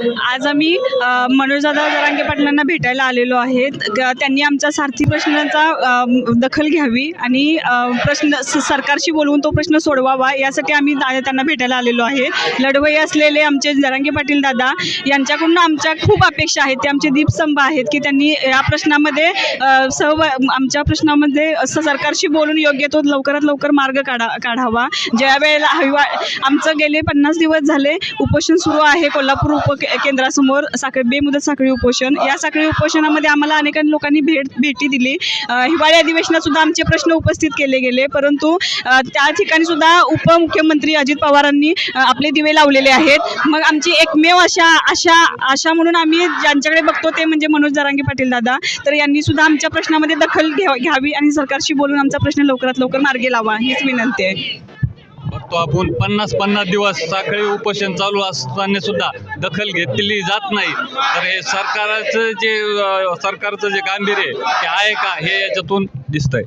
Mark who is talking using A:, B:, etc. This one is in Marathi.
A: आज आम्ही अ, मनोजदादा जरांगे पाटलांना भेटायला आलेलो आहेत. त्यांनी आमच्या सारथी प्रश्नांचा दखल घ्यावी आणि प्रश्न स- सरकारशी बोलवून तो प्रश्न सोडवावा यासाठी आम्ही त्यांना भेटायला आलेलो आहे. लढवई असलेले आमचे जरांगे पाटील दादा यांच्याकडून आमच्या खूप अपेक्षा आहेत. ते आमचे दीपस्तंभ आहेत की त्यांनी या प्रश्नामध्ये सह आमच्या प्रश्नामध्ये असं सरकारशी बोलून योग्य तो लवकरात लवकर मार्ग काढा काढावा. ज्या वेळेला हिवा आमचं गेले पन्नास दिवस झाले उपोषण सुरू आहे कोल्हापूर उप के- केंद्रासमोर साखळी बेमुदत साखळी उपोषण. या साखळी उपोषणामध्ये आम्हाला अनेक लोकांनी भेट भेटी दिली. हिवाळी अधिवेशनात सुद्धा आमचे प्रश्न उपस्थित केले गेले. परंतु त्या ठिकाणी सुद्धा उपमुख्यमंत्री अजित पवारांनी आपले दिवे लावलेले आहेत. मग आमची एकमेव अशा अशा आशा म्हणून आम्ही ज्यांच्याकडे बघतो ते म्हणजे मनोज जरांगे पाटील दादा. तर यांनी सुद्धा आमच्या प्रश्नामध्ये दखल घ्या घ्यावी आणि सरकारशी बोलून आमचा प्रश्न लवकरात लवकर मार्गी लावा हीच विनंती आहे.
B: बघतो आपण. पन्नास पन्नास दिवस साखळी उपोषण चालू असताना सुद्धा दखल घेतली जात नाही. तर हे सरकारचं जे सरकारचं जे गांभीर्य आहे ते आहे का? हे याच्यातून दिसतंय.